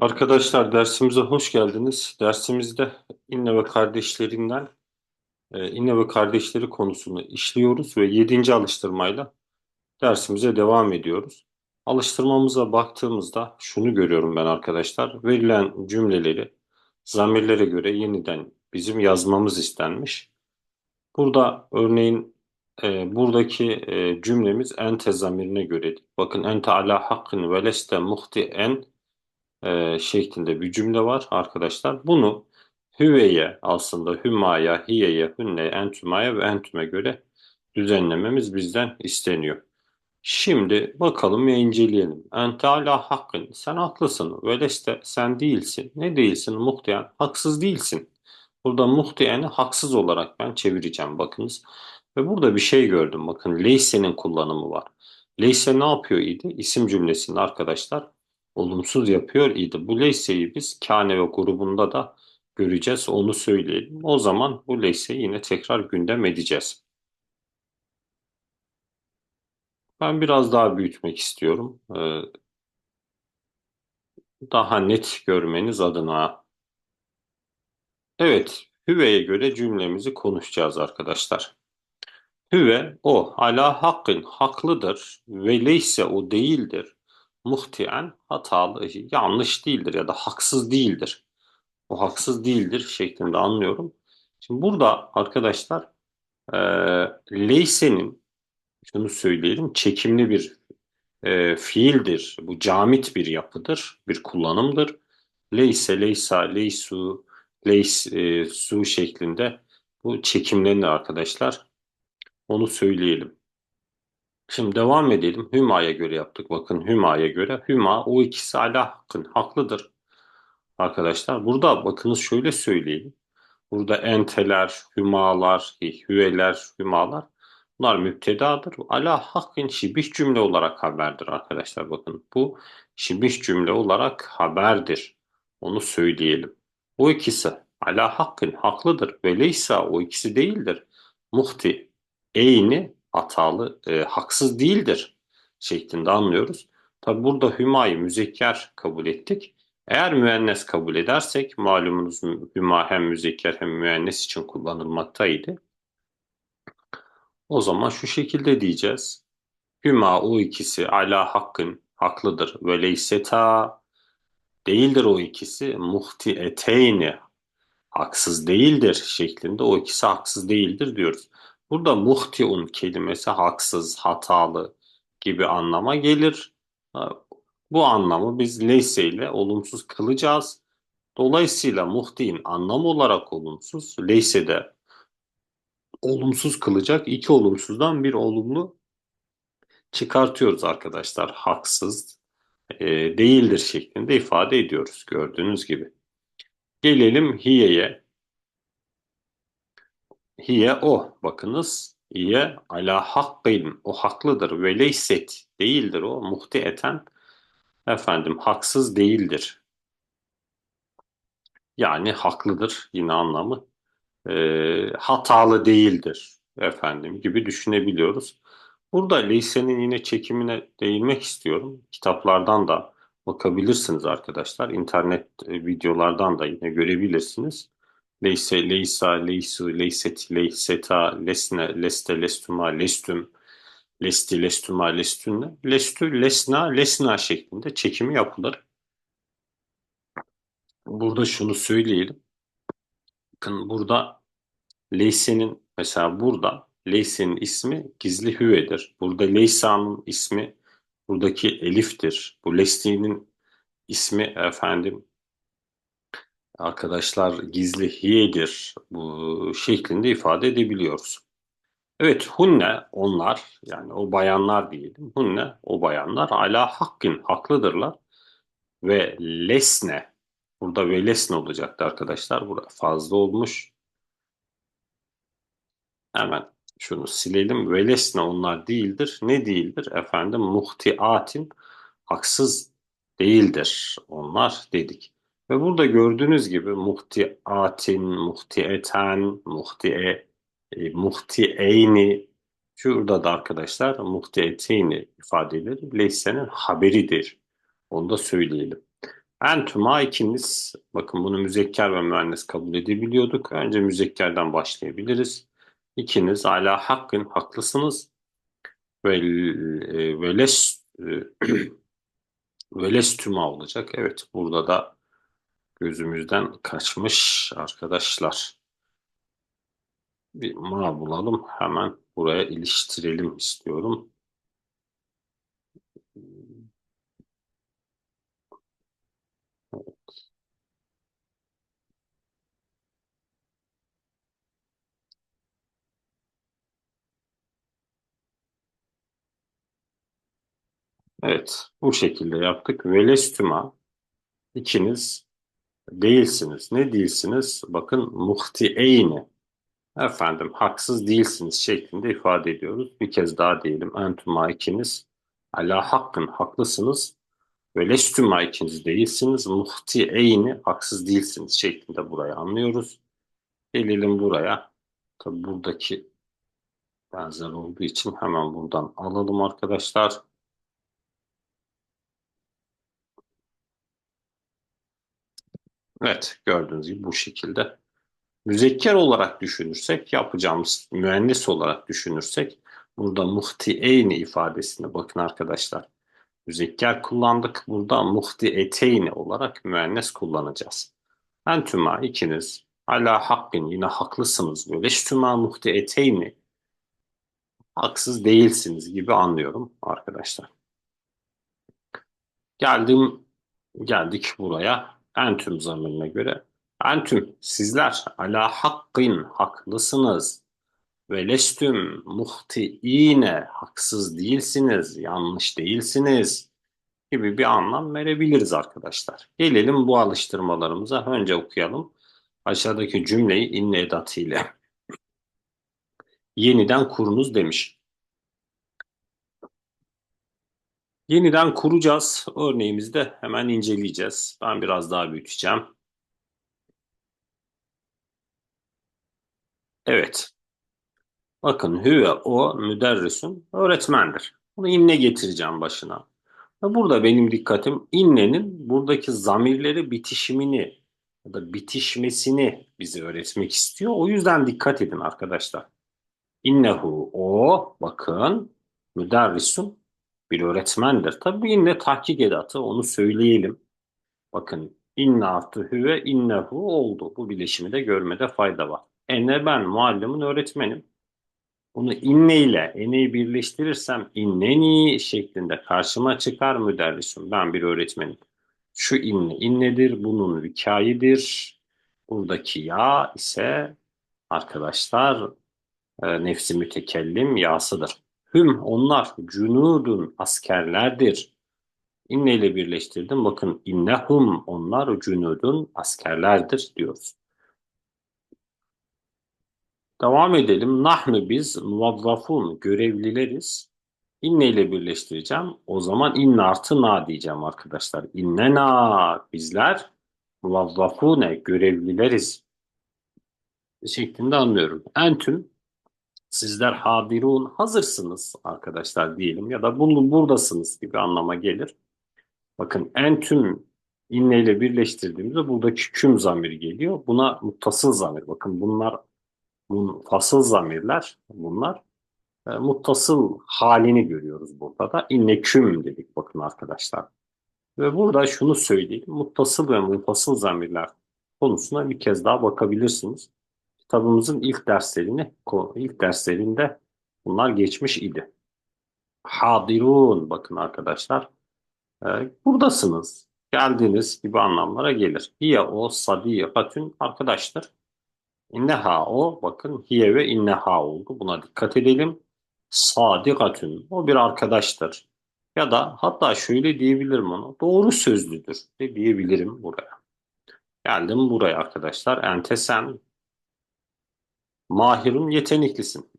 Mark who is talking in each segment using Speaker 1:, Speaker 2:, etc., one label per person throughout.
Speaker 1: Arkadaşlar dersimize hoş geldiniz. Dersimizde İnne ve kardeşlerinden e, İnne ve kardeşleri konusunu işliyoruz ve yedinci alıştırmayla dersimize devam ediyoruz. Alıştırmamıza baktığımızda şunu görüyorum ben arkadaşlar. Verilen cümleleri zamirlere göre yeniden bizim yazmamız istenmiş. Burada örneğin e, buradaki e, cümlemiz ente zamirine göre. Bakın ente ala hakkın ve leste muhti'en e, şeklinde bir cümle var arkadaşlar. Bunu hüveye aslında hümaya, hiyeye, hünne, entümaya ve entüme göre düzenlememiz bizden isteniyor. Şimdi bakalım ve inceleyelim. Ente ala hakkın. Sen haklısın. Veleste sen değilsin. Ne değilsin? Muhtiyen. Haksız değilsin. Burada muhtiyeni haksız olarak ben çevireceğim. Bakınız. Ve burada bir şey gördüm. Bakın leyse'nin kullanımı var. Leyse ne yapıyor idi? İsim cümlesinde arkadaşlar olumsuz yapıyor idi. Bu leyseyi biz kâne ve grubunda da göreceğiz. Onu söyleyelim. O zaman bu leyseyi yine tekrar gündem edeceğiz. Ben biraz daha büyütmek istiyorum. Ee, daha net görmeniz adına. Evet, Hüve'ye göre cümlemizi konuşacağız arkadaşlar. Hüve o ala hakkın haklıdır ve leyse o değildir. Muhtiyen hatalı, yanlış değildir ya da haksız değildir. O haksız değildir şeklinde anlıyorum. Şimdi burada arkadaşlar e, leysenin şunu söyleyelim çekimli bir e, fiildir. Bu camit bir yapıdır, bir kullanımdır. Leyse, leysa, leysu, leys, e, su şeklinde bu çekimlenir arkadaşlar. Onu söyleyelim. Şimdi devam edelim. Hüma'ya göre yaptık. Bakın Hüma'ya göre. Hüma o ikisi ala hakkın. Haklıdır. Arkadaşlar burada bakınız şöyle söyleyelim. Burada enteler, hümalar, hüveler, hümalar bunlar müptedadır. Ala hakkın şibih cümle olarak haberdir arkadaşlar. Bakın bu şibih cümle olarak haberdir. Onu söyleyelim. Bu ikisi ala hakkın haklıdır. Ve leysa o ikisi değildir. Muhti eyni hatalı, e, haksız değildir şeklinde anlıyoruz. Tabi burada hümayı müzekker kabul ettik. Eğer müennes kabul edersek malumunuz hüma hem müzekker hem müennes için kullanılmaktaydı. O zaman şu şekilde diyeceğiz. Hüma o ikisi ala hakkın haklıdır ve leyseta değildir o ikisi muhti eteyni haksız değildir şeklinde o ikisi haksız değildir diyoruz. Burada muhtiun kelimesi haksız, hatalı gibi anlama gelir. Bu anlamı biz leyse ile olumsuz kılacağız. Dolayısıyla muhtiin anlam olarak olumsuz, leyse de olumsuz kılacak. İki olumsuzdan bir olumlu çıkartıyoruz arkadaşlar. Haksız e, değildir şeklinde ifade ediyoruz gördüğünüz gibi. Gelelim hiyeye. Hiye o. Bakınız. Hiye ala hakkın. O haklıdır. Ve leyset değildir o. Muhti eten efendim haksız değildir. Yani haklıdır yine anlamı. E, hatalı değildir efendim gibi düşünebiliyoruz. Burada Leysen'in yine çekimine değinmek istiyorum. Kitaplardan da bakabilirsiniz arkadaşlar. İnternet e, videolardan da yine görebilirsiniz. Leyse, leysa, leysu, leyset, leyseta, lesne, leste, lestuma, lestüm, lesti, lestuma, lestünne, lestü, lesna, lesna şeklinde çekimi yapılır. Burada şunu söyleyelim. Bakın burada Leyse'nin mesela burada Leyse'nin ismi gizli hüvedir. Burada Leysa'nın ismi buradaki Elif'tir. Bu Lesti'nin ismi efendim arkadaşlar gizli hiyedir. Bu şeklinde ifade edebiliyoruz. Evet hunne onlar yani o bayanlar diyelim. Hunne o bayanlar ala hakkın haklıdırlar. Ve lesne burada ve lesne olacaktı arkadaşlar. Burada fazla olmuş. Hemen şunu silelim. Ve lesne onlar değildir. Ne değildir? Efendim muhtiatin haksız değildir onlar dedik. Ve burada gördüğünüz gibi muhtiatin, muhtieten, muhtie, e, muhtieyni şurada da arkadaşlar muhtieteyni ifadeleri leysenin haberidir. Onu da söyleyelim. Entuma ikiniz. Bakın bunu müzekker ve müennes kabul edebiliyorduk. Önce müzekkerden başlayabiliriz. İkiniz ala hakkın haklısınız. Ve e, veles e, velestüma olacak. Evet burada da gözümüzden kaçmış arkadaşlar. Bir ma bulalım. Hemen buraya iliştirelim istiyorum. Evet, bu şekilde yaptık. Velestüma ikiniz değilsiniz. Ne değilsiniz? Bakın muhtieyni. Efendim haksız değilsiniz şeklinde ifade ediyoruz. Bir kez daha diyelim. Entuma ikiniz ala hakkın haklısınız. Ve lestüma ikiniz değilsiniz. Muhtieyni haksız değilsiniz şeklinde burayı anlıyoruz. Gelelim buraya. Tabi buradaki benzer olduğu için hemen buradan alalım arkadaşlar. Evet gördüğünüz gibi bu şekilde. Müzekker olarak düşünürsek yapacağımız mühendis olarak düşünürsek burada muhtieyni ifadesine bakın arkadaşlar. Müzekker kullandık. Burada muhtieteyni olarak müennes kullanacağız. Entüma ikiniz ala hakkın yine haklısınız böyle. Ştüma muhtieteyni haksız değilsiniz gibi anlıyorum arkadaşlar. Geldim geldik buraya entüm zamirine göre. Entüm sizler ala hakkın haklısınız. Ve lestüm muhtiine haksız değilsiniz, yanlış değilsiniz gibi bir anlam verebiliriz arkadaşlar. Gelelim bu alıştırmalarımıza. Önce okuyalım. Aşağıdaki cümleyi inne edatıyla yeniden kurunuz demiş. Yeniden kuracağız. Örneğimizi de hemen inceleyeceğiz. Ben biraz daha büyüteceğim. Evet. Bakın hüve o müderrisun öğretmendir. Bunu inne getireceğim başına. Burada benim dikkatim innenin buradaki zamirleri bitişimini ya da bitişmesini bize öğretmek istiyor. O yüzden dikkat edin arkadaşlar. İnnehu o bakın müderrisun bir öğretmendir. Tabii inne tahkik edatı onu söyleyelim. Bakın inne artı hüve innehu oldu. Bu bileşimi de görmede fayda var. Ene ben muallimin öğretmenim. Bunu inne ile eneyi birleştirirsem inneni şeklinde karşıma çıkar müderrisun. Ben bir öğretmenim. Şu inne innedir, bunun vikayidir. Buradaki ya ise arkadaşlar e, nefsi mütekellim yasıdır. Hüm onlar cunudun askerlerdir. İnne ile birleştirdim. Bakın innehum onlar cunudun askerlerdir diyoruz. Devam edelim. Nahnu biz muvazzafun görevlileriz. İnne ile birleştireceğim. O zaman inne artı na diyeceğim arkadaşlar. İnnena bizler muvazzafune görevlileriz şeklinde anlıyorum. Entüm sizler hadirun hazırsınız arkadaşlar diyelim ya da bunu buradasınız gibi anlama gelir. Bakın entüm inne ile birleştirdiğimizde buradaki küm zamiri geliyor. Buna muttasıl zamir. Bakın bunlar fasıl zamirler bunlar. E, muttasıl halini görüyoruz burada da. İnneküm dedik bakın arkadaşlar. Ve burada şunu söyleyeyim. Muttasıl ve munfasıl zamirler konusuna bir kez daha bakabilirsiniz. Kitabımızın ilk derslerini, ilk derslerinde bunlar geçmiş idi. Hadirun bakın arkadaşlar. E, buradasınız. Geldiniz gibi anlamlara gelir. Hiye o sadiyatün arkadaştır. İnneha o bakın hiye ve inneha oldu. Buna dikkat edelim. Sadikatün o bir arkadaştır. Ya da hatta şöyle diyebilirim onu. Doğru sözlüdür de diyebilirim buraya. Geldim buraya arkadaşlar. Ente sen mahirun yeteneklisin.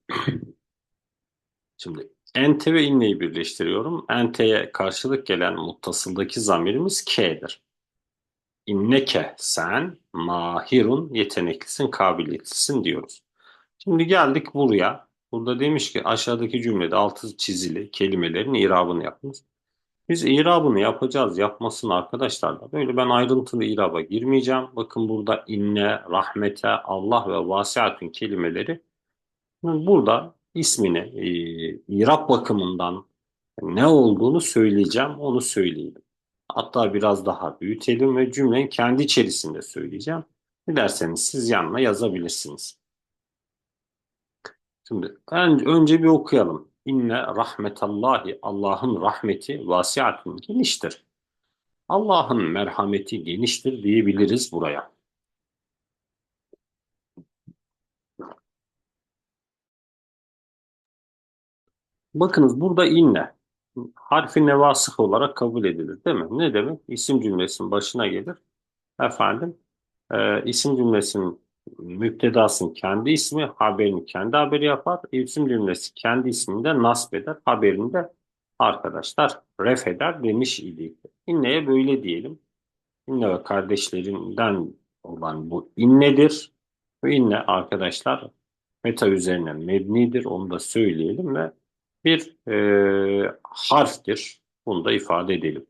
Speaker 1: Şimdi ente ve inneyi birleştiriyorum. Ente'ye karşılık gelen muttasıldaki zamirimiz K'dir. İnneke sen mahirun yeteneklisin, kabiliyetlisin diyoruz. Şimdi geldik buraya. Burada demiş ki aşağıdaki cümlede altı çizili kelimelerin irabını yapınız. Biz irabını yapacağız, yapmasını arkadaşlar da. Böyle ben ayrıntılı iraba girmeyeceğim. Bakın burada inne, rahmete, Allah ve vasiatün kelimeleri burada ismini e, irab bakımından ne olduğunu söyleyeceğim, onu söyleyelim. Hatta biraz daha büyütelim ve cümlenin kendi içerisinde söyleyeceğim. Dilerseniz siz yanına yazabilirsiniz. Şimdi önce bir okuyalım. İnne rahmetallahi Allah'ın rahmeti vasiatun geniştir. Allah'ın merhameti geniştir diyebiliriz buraya. Bakınız burada inne harfi nevasıh olarak kabul edilir değil mi? Ne demek? İsim cümlesinin başına gelir. Efendim e, isim cümlesinin müptedasının kendi ismi, haberini kendi haberi yapar. İsim cümlesi kendi ismini de nasp eder, haberini arkadaşlar ref eder demiş idik. İnneye böyle diyelim. İnne ve kardeşlerinden olan bu innedir. Bu inne arkadaşlar meta üzerine mebnidir. Onu da söyleyelim ve bir e, harftir. Bunu da ifade edelim.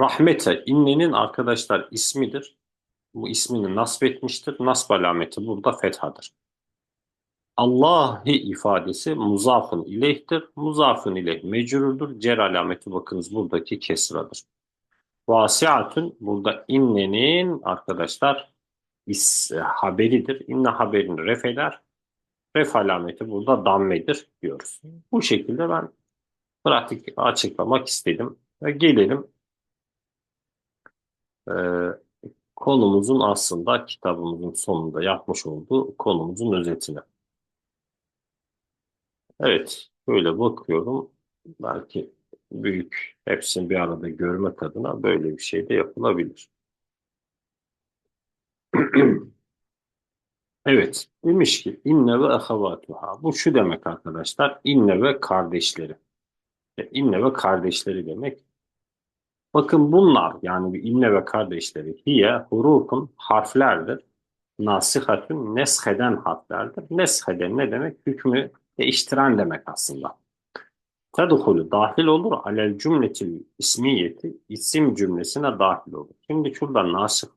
Speaker 1: Rahmete innenin arkadaşlar ismidir. Bu ismini nasb etmiştir. Nasb alameti burada fethadır. Allahi ifadesi muzafın ileyhtir. Muzafın ileyh mecrurdur. Cer alameti bakınız buradaki kesradır. Vasiatun burada innenin arkadaşlar is, e, haberidir. İnne haberini ref eder. Ref alameti burada dammedir diyoruz. Bu şekilde ben pratik açıklamak istedim. Ve gelelim e, konumuzun aslında kitabımızın sonunda yapmış olduğu konumuzun özetine. Evet, böyle bakıyorum. Belki büyük hepsini bir arada görmek adına böyle bir şey de yapılabilir. evet, demiş ki inne ve ahavatuha. Bu şu demek arkadaşlar. İnne ve kardeşleri. E, inne ve kardeşleri demek. Bakın bunlar yani inne ve kardeşleri hiye hurufun harflerdir. Nasihatun nesheden harflerdir. Nesheden ne demek? Hükmü değiştiren demek aslında. Tedhulu dahil olur alel cümletil ismiyeti isim cümlesine dahil olur. Şimdi şurada nasih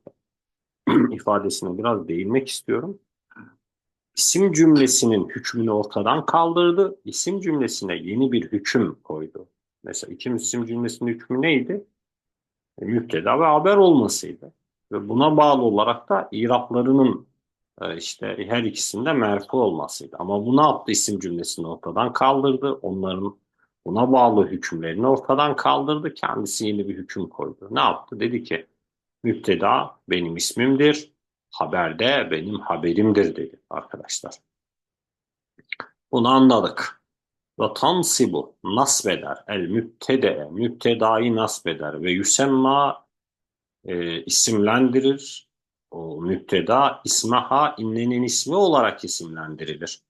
Speaker 1: ifadesine biraz değinmek istiyorum. İsim cümlesinin hükmünü ortadan kaldırdı. İsim cümlesine yeni bir hüküm koydu. Mesela ikim isim cümlesinin hükmü neydi? Müpteda ve haber olmasıydı. Ve buna bağlı olarak da iraplarının e, işte her ikisinde merfu olmasıydı. Ama bu ne yaptı? İsim cümlesini ortadan kaldırdı. Onların buna bağlı hükümlerini ortadan kaldırdı. Kendisi yeni bir hüküm koydu. Ne yaptı? Dedi ki müpteda benim ismimdir. Haberde benim haberimdir dedi arkadaşlar. Bunu anladık. Ve tansibu nasbeder el mübtede mübtedayı nasbeder ve yüsemma e, isimlendirir o müpteda ismaha innenin ismi olarak isimlendirilir.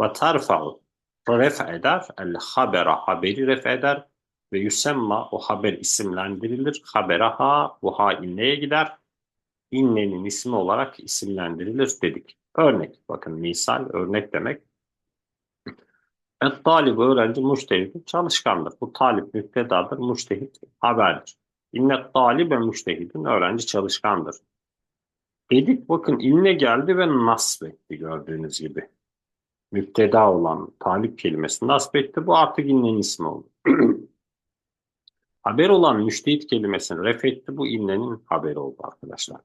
Speaker 1: Ve terfa'u ref eder el habera haberi ref eder ve yüsemma o haber isimlendirilir. Haberaha bu ha inneye gider. İnnenin ismi olarak isimlendirilir dedik. Örnek bakın misal örnek demek Et talib öğrenci müştehit çalışkandır. Bu talip müptedadır, müştehit haberdir. İnnet talibe müştehidin öğrenci çalışkandır. Dedik bakın inne geldi ve nasb etti gördüğünüz gibi. Müpteda olan talip kelimesi nasb etti. Bu artık innenin ismi oldu. Haber olan müştehit kelimesini ref etti. Bu innenin haberi oldu arkadaşlar.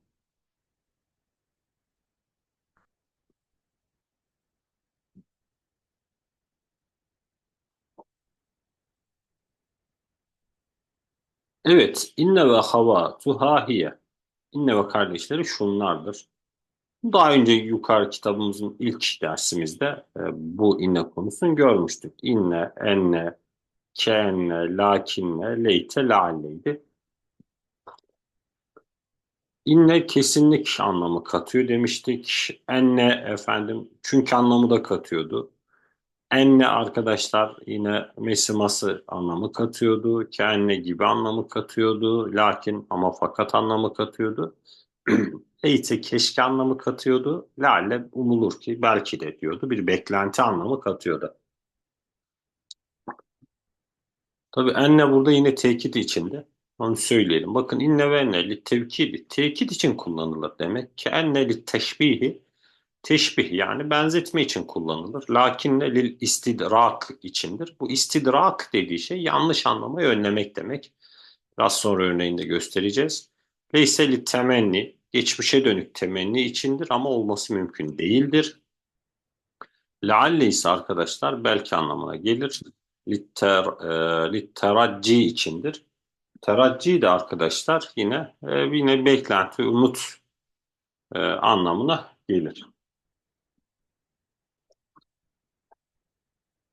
Speaker 1: Evet, inne ve hava tuhahiye. İnne ve kardeşleri şunlardır. Daha önce yukarı kitabımızın ilk dersimizde e, bu inne konusunu görmüştük. İnne, enne, keenne, lakinne, leyte, lealleydi. İnne kesinlik anlamı katıyor demiştik. Enne efendim çünkü anlamı da katıyordu. Enne arkadaşlar yine mesiması anlamı katıyordu. Kenne gibi anlamı katıyordu. Lakin ama fakat anlamı katıyordu. Eğite keşke anlamı katıyordu. Lalle umulur ki belki de diyordu. Bir beklenti anlamı katıyordu. Tabii enne burada yine tekit içinde. Onu söyleyelim. Bakın inne ve enne li tevkidi. Tekit için kullanılır demek ki enne li teşbihi teşbih yani benzetme için kullanılır. Lakinne lil istidrak içindir. Bu istidrak dediği şey yanlış anlamayı önlemek demek. Biraz sonra örneğinde göstereceğiz. Leyse li temenni geçmişe dönük temenni içindir ama olması mümkün değildir. Lealle ise arkadaşlar belki anlamına gelir. Litter, e, litteracci içindir. Teracci de arkadaşlar yine e, yine beklenti, umut e, anlamına gelir.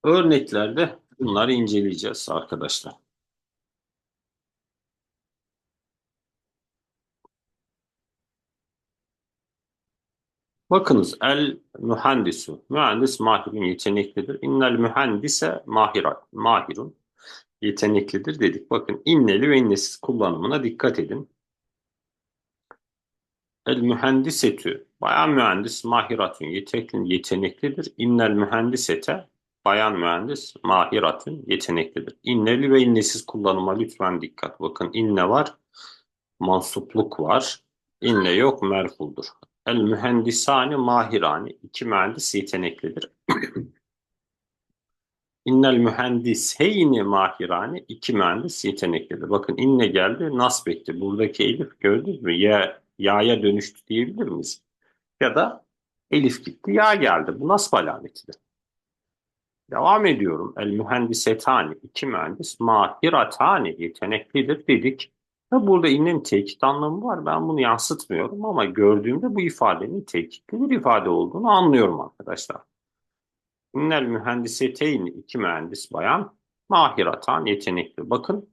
Speaker 1: Örneklerde bunları inceleyeceğiz arkadaşlar. Bakınız el mühendisu. Mühendis mahirun yeteneklidir. İnnel mühendise mahirat, mahirun yeteneklidir dedik. Bakın inneli ve innesiz kullanımına dikkat edin. El mühendisetü bayan mühendis mahiratun yetenekli, yeteneklidir. İnnel mühendisete bayan mühendis mahiratun yeteneklidir. İnneli ve innesiz kullanıma lütfen dikkat. Bakın inne var, mansupluk var. İnne yok merfuldur. El mühendisani mahirani. iki mühendis yeteneklidir. İnnel mühendisheyni mahirani. iki mühendis yeteneklidir. Bakın inne geldi nasb etti. Buradaki elif gördünüz mü? Ya, ya'ya dönüştü diyebilir miyiz? Ya da elif gitti ya geldi. Bu nasb alametidir. Devam ediyorum. El mühendisetani. iki mühendis mahiratani yeteneklidir dedik. Tabi burada innen tekit anlamı var. Ben bunu yansıtmıyorum ama gördüğümde bu ifadenin tekitli bir ifade olduğunu anlıyorum arkadaşlar. İnnel mühendiseteyn iki mühendis bayan mahiratan yetenekli. Bakın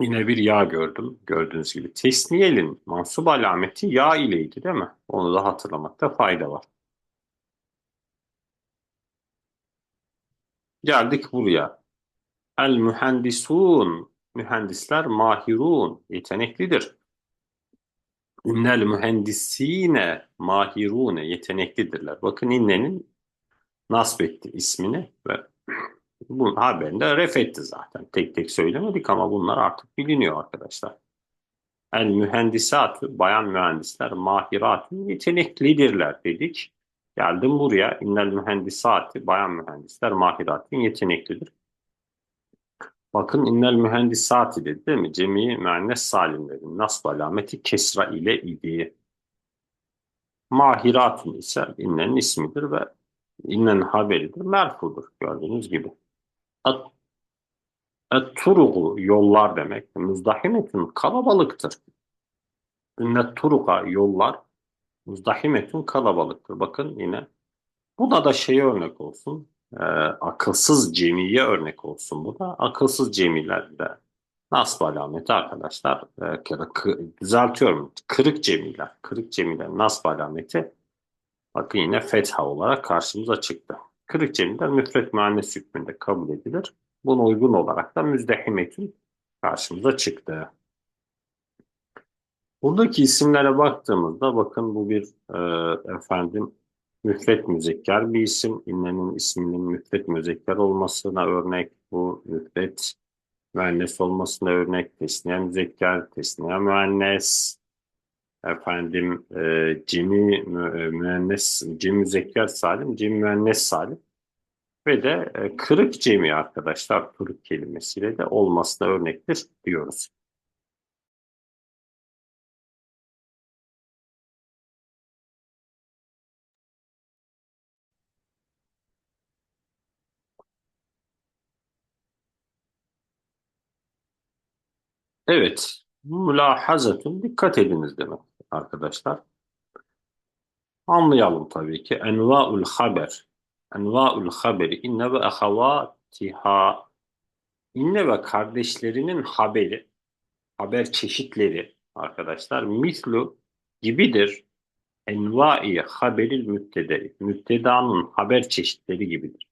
Speaker 1: yine bir ya gördüm gördüğünüz gibi. Tesniyelin mansub alameti ya ileydi değil mi? Onu da hatırlamakta fayda var. Geldik buraya. El mühendisun mühendisler mahirun, yeteneklidir. İnnel mühendisine mahirune, yeteneklidirler. Bakın innenin nasb etti ismini ve bu haberinde ref etti zaten. Tek tek söylemedik ama bunlar artık biliniyor arkadaşlar. El mühendisatü, bayan mühendisler, mahiratü, yeteneklidirler dedik. Geldim buraya. İnnel mühendisatü, bayan mühendisler, mahiratü, yeteneklidir. Bakın innel mühendisati dedi değil mi? Cemi müennes salimlerin nasb alameti kesra ile idi. Mahiratun ise innenin ismidir ve innenin haberidir. Merfudur gördüğünüz gibi. Et-turugu yollar demek. Müzdahimetun kalabalıktır. İnnet turuka yollar müzdahimetun kalabalıktır. Bakın yine. Buna da şey örnek olsun e, akılsız cemiye örnek olsun bu da. Akılsız cemilerde nasb alameti arkadaşlar e, düzeltiyorum. Kırık cemiler. Kırık cemiler nasb alameti bakın yine fetha olarak karşımıza çıktı. Kırık cemiler müfret müennes hükmünde kabul edilir. Buna uygun olarak da müzdehimetün karşımıza çıktı. Buradaki isimlere baktığımızda bakın bu bir e, efendim müfret müzekker bir isim. İnnenin isminin müfret müzekker olmasına örnek bu müfret müennes olmasına örnek tesniye müzekker, tesniye müennes efendim e, cimi mü, e, müennes, cim müzekker salim, cim müennes salim ve de e, kırık cemi arkadaşlar kırık kelimesiyle de olmasına örnektir diyoruz. Evet, mülahazatun dikkat ediniz demek arkadaşlar. Anlayalım tabii ki. Enva'ul haber. Enva'ul haberi inne ve ahavatiha. İnne ve kardeşlerinin haberi, haber çeşitleri arkadaşlar mislu gibidir. Enva'i haberil mübtede. Mübtedanın haber çeşitleri gibidir.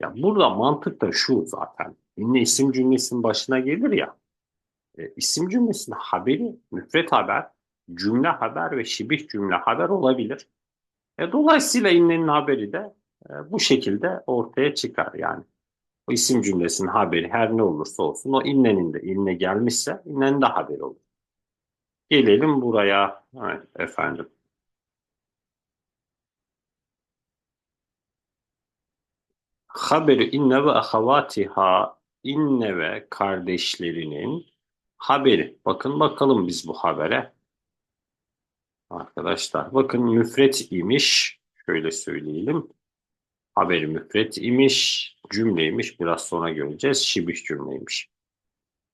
Speaker 1: Ya burada mantık da şu zaten. İnne isim cümlesinin başına gelir ya e, isim cümlesinin haberi müfret haber, cümle haber ve şibih cümle haber olabilir. E, dolayısıyla innenin haberi de e, bu şekilde ortaya çıkar yani. O isim cümlesinin haberi her ne olursa olsun o innenin de inne gelmişse innenin de haberi olur. Gelelim buraya. Evet, efendim. Haberi inne ve ahavatiha inne ve kardeşlerinin haberi. Bakın bakalım biz bu habere. Arkadaşlar bakın müfret imiş. Şöyle söyleyelim. Haberi müfret imiş. Cümleymiş. Biraz sonra göreceğiz. Şibih cümleymiş.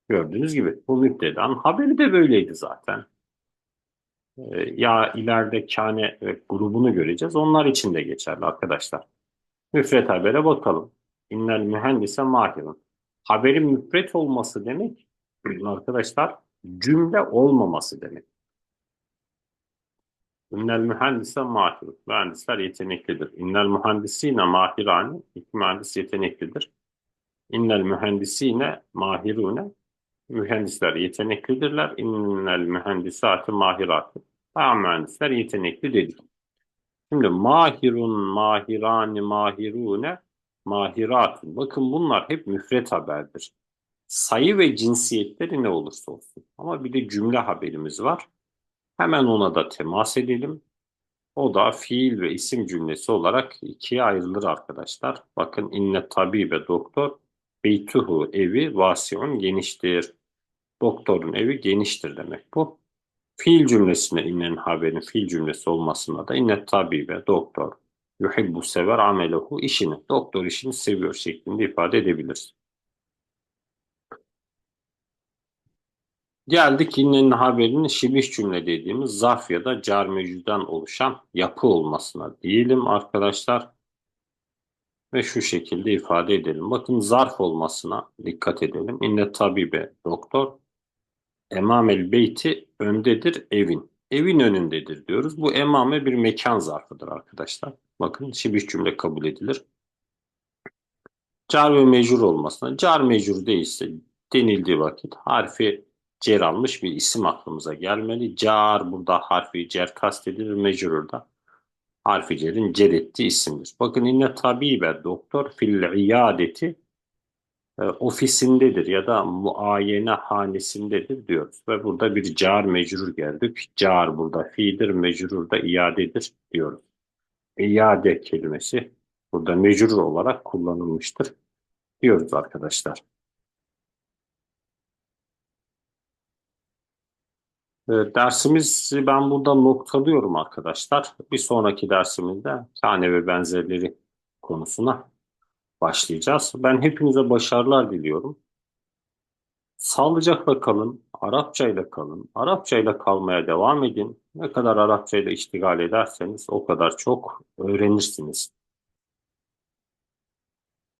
Speaker 1: Gördüğünüz gibi bu müptedanın haberi de böyleydi zaten. Ee, ya ileride kane ve grubunu göreceğiz. Onlar için de geçerli arkadaşlar. Müfret habere bakalım. İnnel mühendise mahirun. Haberin müfret olması demek arkadaşlar cümle olmaması demek. İnnel mühendise mahirun. Mühendisler yeteneklidir. İnnel mühendisine mahirane. İki mühendis yeteneklidir. İnnel mühendisine mahirune. Mühendisler yeteneklidirler. İnnel mühendisatı mahiratı. Tamam mühendisler yetenekli dedik. Şimdi mahirun, mahirani, mahirune, mahiratun. Bakın bunlar hep müfret haberdir. Sayı ve cinsiyetleri ne olursa olsun. Ama bir de cümle haberimiz var. Hemen ona da temas edelim. O da fiil ve isim cümlesi olarak ikiye ayrılır arkadaşlar. Bakın inne tabibe doktor, beytuhu evi vasiun geniştir. Doktorun evi geniştir demek bu. Fiil cümlesine inen haberin fiil cümlesi olmasına da inne tabibe, doktor, yuhibbu sever amelehu işini, doktor işini seviyor şeklinde ifade edebiliriz. Geldik innenin haberinin şibih cümle dediğimiz zarf ya da car mecüden oluşan yapı olmasına diyelim arkadaşlar. Ve şu şekilde ifade edelim. Bakın zarf olmasına dikkat edelim. İnne tabibe doktor Emamel beyti öndedir evin. Evin önündedir diyoruz. Bu emame bir mekan zarfıdır arkadaşlar. Bakın şibih cümle kabul edilir. Car ve mecrur olmasına. Car mecrur değilse denildiği vakit harfi cer almış bir isim aklımıza gelmeli. Car burada harfi cer kastedilir. Mecrur da harfi cerin cer ettiği isimdir. Bakın inne tabibe doktor fil iadeti e, ofisindedir ya da muayene hanesindedir diyoruz. Ve burada bir car mecrur geldik. Car burada fiildir, mecrur da iadedir diyoruz. İade kelimesi burada mecrur olarak kullanılmıştır diyoruz arkadaşlar. Dersimizi ben burada noktalıyorum arkadaşlar. Bir sonraki dersimizde kane ve benzerleri konusuna başlayacağız. Ben hepinize başarılar diliyorum. Sağlıcakla kalın, Arapçayla kalın, Arapçayla kalmaya devam edin. Ne kadar Arapçayla iştigal ederseniz o kadar çok öğrenirsiniz.